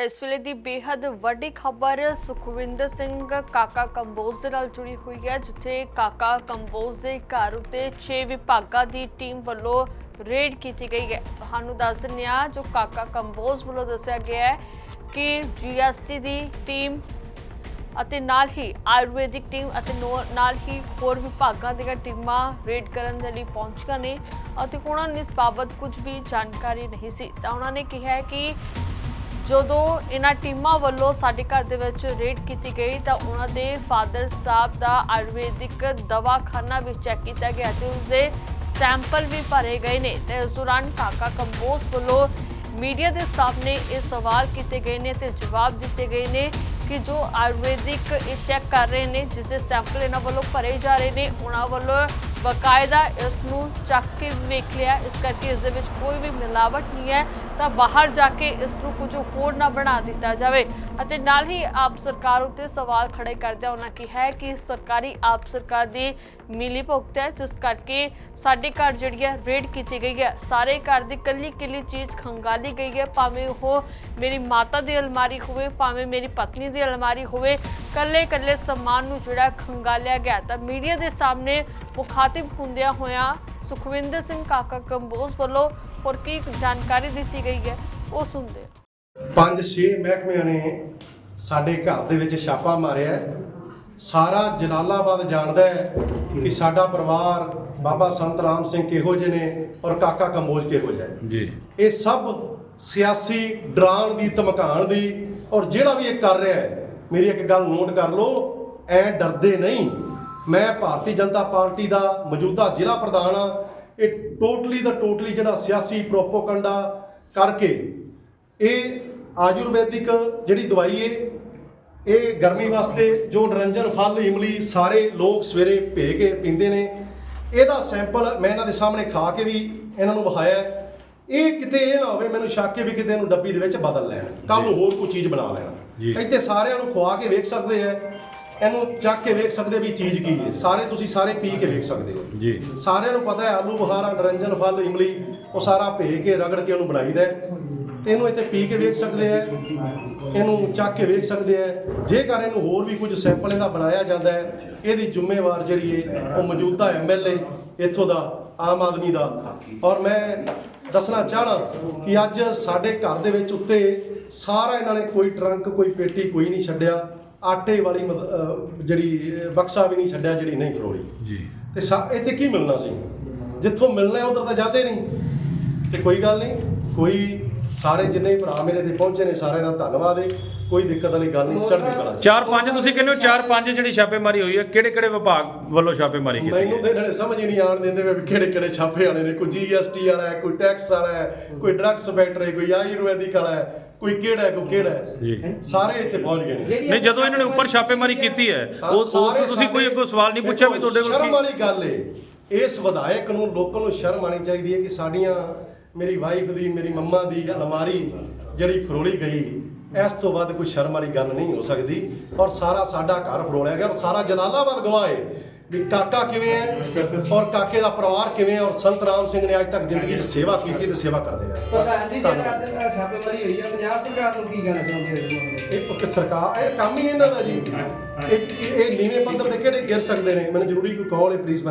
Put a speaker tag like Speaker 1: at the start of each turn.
Speaker 1: ਤਾਂ ਇਸ ਵੇਲੇ ਦੀ ਬੇहद ਵੱਡੀ ਖਬਰ ਸੁਖਵਿੰਦਰ ਸਿੰਘ ਕਾਕਾ ਕੰਬੋਜ ਦੇ ਨਾਲ ਜੁੜੀ ਹੋਈ ਹੈ, ਜਿੱਥੇ ਕਾਕਾ ਕੰਬੋਜ ਦੇ ਘਰ ਉਤੇ 6 ਵਿਭਾਗਾਂ ਦੀ ਟੀਮ ਵੱਲੋਂ ਰੇਡ ਕੀਤੀ ਗਈ ਹੈ। ਤੁਹਾਨੂੰ ਦੱਸ ਦਿੰਦੇ ਹਾਂ, ਜੋ ਕਾਕਾ ਕੰਬੋਜ ਵੱਲੋਂ ਦੱਸਿਆ ਗਿਆ ਹੈ ਕਿ ਜੀਐਸਟੀ ਦੀ ਟੀਮ ਅਤੇ ਨਾਲ ਹੀ ਆਯੁਰਵੈਦਿਕ ਟੀਮ ਅਤੇ ਨੋ- ਨਾਲ ਹੀ ਹੋਰ ਵਿਭਾਗਾਂ ਦੀਆਂ ਟੀਮਾਂ ਰੇਡ ਕਰਨ ਦੇ ਲਈ ਪਹੁੰਚੀਆਂ ਨੇ ਅਤੇ ਉਹਨਾਂ ਨੂੰ ਇਸ ਬਾਬਤ ਕੁਝ ਵੀ ਜਾਣਕਾਰੀ ਨਹੀਂ ਸੀ। ਤਾਂ ਉਹਨਾਂ ਨੇ ਕਿਹਾ ਕਿ ਜਦੋਂ ਇਹਨਾਂ ਟੀਮਾਂ ਵੱਲੋਂ ਸਾਡੇ ਘਰ ਦੇ ਵਿੱਚ ਰੇਡ ਕੀਤੀ ਗਈ ਤਾਂ ਉਹਨਾਂ ਦੇ ਫਾਦਰ ਸਾਹਿਬ ਦਾ ਆਯੁਰਵੈਦਿਕ ਦਵਾਖਾਨਾ ਵੀ ਚੈੱਕ ਕੀਤਾ ਗਿਆ ਤੇ ਉਸਦੇ ਸੈਂਪਲ ਵੀ ਭਰੇ ਗਏ ਨੇ ਤੇ ਇਸ ਦੌਰਾਨ ਕਾਕਾ ਕੰਬੋਜ ਵੱਲੋਂ ਮੀਡੀਆ ਦੇ ਸਾਹਮਣੇ ਇਹ ਸਵਾਲ ਕੀਤੇ ਗਏ ਨੇ ਤੇ ਜਵਾਬ ਦਿੱਤੇ ਗਏ ਨੇ ਕਿ ਜੋ ਆਯੁਰਵੈਦਿਕ ਇਹ ਚੈੱਕ ਕਰ ਰਹੇ ਨੇ, ਜਿਸ ਦੇ ਸੈਂਪਲ ਇਹਨਾਂ ਵੱਲੋਂ ਭਰੇ ਜਾ ਰਹੇ ਨੇ, ਉਹਨਾਂ ਵੱਲੋਂ ਬਕਾਇਦਾ ਇਸ ਨੂੰ ਚੱਕ ਕੇ ਵੇਖ ਲਿਆ। ਇਸ ਕਰਕੇ ਇਸ ਦੇ ਵਿੱਚ ਕੋਈ ਵੀ ਮਿਲਾਵਟ ਨਹੀਂ ਹੈ। ਤਾਂ ਬਾਹਰ ਜਾ ਕੇ ਇਸ ਨੂੰ ਕੁਝ ਹੋਰ ਨਾ ਬਣਾ ਦਿੱਤਾ ਜਾਵੇ। ਅਤੇ ਨਾਲ ਹੀ ਆਪ ਸਰਕਾਰ ਉੱਤੇ ਸਵਾਲ ਖੜੇ ਕਰਦਿਆਂ ਉਹਨਾਂ ਕਿਹਾ ਹੈ ਕਿ ਸਰਕਾਰੀ ਆਪ ਸਰਕਾਰ ਦੀ ਮਿਲੀ ਭੁਗਤ ਹੈ, ਜਿਸ ਕਰਕੇ ਸਾਡੇ ਘਰ ਜਿਹੜੀ ਹੈ ਰੇਡ ਕੀਤੀ ਗਈ ਹੈ। ਸਾਰੇ ਘਰ ਦੀ ਕੱਲੀ ਕੱਲੀ ਚੀਜ਼ ਖੰਗਾਲੀ ਗਈ ਹੈ। ਭਾਵੇਂ ਉਹ ਮੇਰੀ ਮਾਤਾ ਦੀ ਅਲਮਾਰੀ ਹੋਵੇ, ਭਾਵੇਂ ਮੇਰੀ ਪਤਨੀ ਦੀ ਅਲਮਾਰੀ ਹੋਵੇ ਕੱਲੇ ਕੱਲੇ ਸਮਾਨ ਨੂੰ ਜਿਹੜਾ ਖੰਗਾਲਿਆ ਗਿਆ ਤਾਂ ਮੀਡੀਆ ਦੇ ਸਾਹਮਣੇ ਮੁਖਾਤਿਬ ਹੁੰਦਿਆਂ ਹੋਇਆਂ ਸੁਖਵਿੰਦਰ ਸਿੰਘ ਕਾਕਾ ਕੰਬੋਜ ਵੱਲੋਂ ਹੋਰ ਕੀ ਜਾਣਕਾਰੀ ਦਿੱਤੀ ਗਈ ਹੈ ਉਹ ਸੁਣਦੇ
Speaker 2: ਪੰਜ ਛੇ ਮਹਿਕਮਿਆਂ ਨੇ ਸਾਡੇ ਘਰ ਦੇ ਵਿੱਚ ਛਾਪਾ ਮਾਰਿਆ। ਸਾਰਾ ਜਲਾਲਾਬਾਦ ਜਾਣਦਾ ਹੈ ਕਿ ਸਾਡਾ ਪਰਿਵਾਰ ਬਾਬਾ ਸੰਤ ਰਾਮ ਸਿੰਘ ਕਿਹੋ ਜਿਹੇ ਨੇ ਔਰ ਕਾਕਾ ਕੰਬੋਜ ਕਿਹੋ ਜਿਹਾ ਹੈ
Speaker 3: ਜੀ।
Speaker 2: ਇਹ ਸਭ ਸਿਆਸੀ ਡਰਾਉਣ ਦੀ ਧਮਕਾਉਣ ਦੀ ਔਰ ਜਿਹੜਾ ਵੀ ਇਹ ਕਰ ਰਿਹਾ ਹੈ ਮੇਰੀ ਇੱਕ ਗੱਲ ਨੋਟ ਕਰ ਲਓ, ਐ ਡਰਦੇ ਨਹੀਂ। ਮੈਂ ਭਾਰਤੀ ਜਨਤਾ ਪਾਰਟੀ ਦਾ ਮੌਜੂਦਾ ਜ਼ਿਲ੍ਹਾ ਪ੍ਰਧਾਨ ਆ ਇਹ ਟੋਟਲੀ ਦਾ ਟੋਟਲੀ ਜਿਹੜਾ ਸਿਆਸੀ ਪ੍ਰੋਪੋਗੰਡਾ ਕਰਕੇ ਇਹ ਆਯੁਰਵੈਦਿਕ ਜਿਹੜੀ ਦਵਾਈ ਹੈ ਇਹ ਗਰਮੀ ਵਾਸਤੇ ਜੋ ਨਿਰੰਜਨ ਫਲ, ਇਮਲੀ ਸਾਰੇ ਲੋਕ ਸਵੇਰੇ ਭੇ ਕੇ ਪੀਂਦੇ ਨੇ। ਇਹਦਾ ਸੈਂਪਲ ਮੈਂ ਇਹਨਾਂ ਦੇ ਸਾਹਮਣੇ ਖਾ ਕੇ ਵੀ ਇਹਨਾਂ ਨੂੰ ਵਿਖਾਇਆ ਇਹ ਕਿਤੇ ਇਹ ਨਾ ਹੋਵੇ ਮੈਨੂੰ ਸ਼ੱਕ ਹੈ ਵੀ ਕਿਤੇ ਇਹਨੂੰ ਡੱਬੀ ਦੇ ਵਿੱਚ ਬਦਲ ਲੈਣ। ਕੱਲ ਨੂੰ ਹੋਰ ਕੋਈ ਚੀਜ਼ ਬਣਾ। ਲੈਣ। ਇੱਥੇ ਸਾਰਿਆਂ ਨੂੰ ਖਵਾ ਕੇ ਵੇਖ ਸਕਦੇ ਆ। ਇਹਨੂੰ ਚੱਕ ਕੇ ਵੇਖ ਸਕਦੇ ਵੀ ਚੀਜ਼ ਕੀ ਹੈ। ਸਾਰੇ ਤੁਸੀਂ ਸਾਰੇ ਪੀ ਕੇ ਵੇਖ ਸਕਦੇ ਹੋ।
Speaker 3: ਜੀ।
Speaker 2: ਸਾਰਿਆਂ ਨੂੰ ਪਤਾ ਹੈ ਆਲੂ ਬੁਖਾਰਾ ਨਿਰੰਜਨ ਫਲ ਇਮਲੀ ਉਹ ਸਾਰਾ ਭੇ ਕੇ ਰਗੜ ਕੇ ਉਹਨੂੰ ਬਣਾਈਦਾ ਹੈ। ਤੇ ਇਹਨੂੰ ਇੱਥੇ ਪੀ ਕੇ ਵੇਖ ਸਕਦੇ ਆ। ਇਹਨੂੰ ਚੱਕ ਕੇ ਵੇਖ ਸਕਦੇ ਆ। ਜੇਕਰ ਇਹਨੂੰ ਹੋਰ ਵੀ ਕੁਝ ਸੈਂਪਲ ਇਹਦਾ ਬਣਾਇਆ ਜਾਂਦਾ ਹੈ ਇਹਦੀ ਜ਼ਿੰਮੇਵਾਰ ਜਿਹੜੀ ਹੈ ਉਹ ਮੌਜੂਦਾ ਐਮਐਲਏ ਇੱਥੋਂ ਦਾ ਆਮ ਆਦਮੀ ਦਾ। ਔਰ ਮੈਂ ਦੱਸਣਾ ਚਾਹਣਾ ਕਿ ਅੱਜ ਸਾਡੇ ਘਰ ਦੇ ਵਿੱਚ ਉੱਤੇ ਸਾਰਾ ਇਹਨਾਂ ਨੇ ਕੋਈ ਟਰੰਕ ਕੋਈ ਪੇਟੀ ਕੋਈ ਨਹੀਂ ਛੱਡਿਆ। ਆਟੇ ਵਾਲੀ ਜਿਹੜੀ ਬਕਸਾ ਵੀ ਨਹੀਂ ਛੱਡਿਆ ਜਿਹੜੀ ਨਹੀਂ ਫਰੋਲੀ।
Speaker 3: ਜੀ।
Speaker 2: ਤੇ ਇੱਥੇ ਕੀ ਮਿਲਣਾ ਸੀ? ਜਿੱਥੋਂ ਮਿਲਣਾ ਉਧਰ ਤਾਂ ਜਾਂਦੇ ਨਹੀਂ। ਤੇ ਕੋਈ ਗੱਲ ਨਹੀਂ ਕੋਈ ਸਾਰੇ ਜਿੰਨੇ ਵੀ ਭਰਾ ਮੇਰੇ ਤੇ ਪਹੁੰਚੇ ਨੇ ਸਾਰਿਆਂ ਦਾ ਧੰਨਵਾਦ ਹੈ। ਕੋਈ ਦਿੱਕਤ ਵਾਲੀ ਗੱਲ ਨਹੀਂ ਚੜ੍ਹਦੀ ਕਲਾ ਚ।
Speaker 3: ਚਾਰ ਪੰਜ ਤੁਸੀਂ ਕਹਿੰਦੇ ਹੋ ਚਾਰ ਪੰਜ ਜਿਹੜੀ ਛਾਪੇਮਾਰੀ ਹੋਈ ਹੈ ਕਿਹੜੇ ਕਿਹੜੇ ਵਿਭਾਗ ਵੱਲੋਂ ਛਾਪੇਮਾਰੀ ਕੀਤੀ
Speaker 2: ਮੈਨੂੰ ਤੇ ਇਹਨਾਂ ਨੇ ਸਮਝ ਹੀ ਨਹੀਂ ਆਣ ਦਿੰਦੇ ਵੀ ਕਿਹੜੇ ਕਿਹੜੇ ਛਾਪੇ ਆਣੇ ਨੇ। ਕੋਈ ਜੀਐਸਟੀ ਵਾਲਾ ਹੈ ਕੋਈ ਟੈਕਸ ਵਾਲਾ ਹੈ ਕੋਈ ਡਰੱਗਸ ਫੈਕਟਰ ਹੈ ਕੋਈ ਆਯੁਰਵੈਦਿਕ ਵਾਲਾ ਹੈ ਕੋਈ ਕਿਹੜਾ ਹੈ ਕੋਈ ਕਿਹੜਾ ਹੈ।
Speaker 3: ਜੀ।
Speaker 2: ਸਾਰੇ ਇੱਥੇ ਪਹੁੰਚ ਗਏ ਨੇ।
Speaker 3: ਨਹੀਂ ਜਦੋਂ ਇਹਨਾਂ ਨੇ ਉੱਪਰ ਛਾਪੇਮਾਰੀ ਕੀਤੀ ਹੈ
Speaker 2: ਹਾਂ,
Speaker 3: ਉਹ ਉਹ
Speaker 2: ਸਾਰੇ
Speaker 3: ਤੁਸੀਂ ਕੋਈ ਅੱਗੋਂ ਸਵਾਲ ਨਹੀਂ ਪੁੱਛਿਆ ਵੀ
Speaker 2: ਦੇਖੋ,
Speaker 3: ਤੁਹਾਡੇ ਕੋਲ
Speaker 2: ਸ਼ਰਮ
Speaker 3: ਕੀ
Speaker 2: ਵਾਲੀ ਗੱਲ ਏ। ਇਸ ਵਿਧਾਇਕ ਨੂੰ ਲੋਕਾਂ ਨੂੰ ਸ਼ਰਮ ਆਣੀ ਚਾਹੀਦੀ ਹੈ ਕਿ ਸਾਡੀਆਂ ਮੇਰੀ ਵਾਈਫ ਦੀ ਮੇਰੀ ਮੰਮਾ ਦੀ ਅਲਮਾਰੀ ਜਿਹੜੀ ਫਰੋਲੀ ਗਈ ਇਸ ਤੋਂ ਵੱਧ ਕੋਈ ਸ਼ਰਮ ਵਾਲੀ ਗੱਲ ਨਹੀਂ ਹੋ ਸਕਦੀ। ਔਰ ਸਾਰਾ ਸਾਡਾ ਘਰ ਫਰੋਲਿਆ ਗਿਆ ਔਰ ਸਾਰਾ ਜਲਾਲਾਬਾਦ ਗਵਾਹ ਹੈ ਵੀ ਕਾਕਾ ਕਿਵੇਂ ਹੈ ਔਰ ਕਾਕੇ ਦਾ ਪਰਿਵਾਰ ਕਿਵੇਂ ਹੈ? ਔਰ ਸੰਤ ਰਾਮ ਸਿੰਘ ਨੇ ਅੱਜ ਤੱਕ ਜ਼ਿੰਦਗੀ 'ਚ ਸੇਵਾ ਕੀਤੀ ਤੇ ਸੇਵਾ ਕਰਦੇ ਆ।
Speaker 4: ਪ੍ਰਧਾਨ ਦੀ ਜਿਹੜਾ ਦੇ ਨਾਲ ਛਾਪੇਮਾਰੀ ਹੋਈ ਹੈ ਪੰਜਾਬ ਸਰਕਾਰ ਨੂੰ ਕੀ ਕਹਿਣਾ ਚਾਹੁੰਦੇ ਹੋ ਇਸ ਮਾਮਲੇ
Speaker 2: ਇਹ ਸਰਕਾਰ ਇਹ ਕੰਮ ਹੀ ਇਹਨਾਂ ਦਾ ਜੀ। ਇਹ ਇਹ ਨੀਵੇਂ ਪੱਧਰ ਤੇ ਕਿਹੜੇ ਗਿਰ ਸਕਦੇ ਨੇ? ਮੈਨੂੰ ਜ਼ਰੂਰੀ ਕੋਈ ਕਾਲ ਹੈ ਪਲੀਜ਼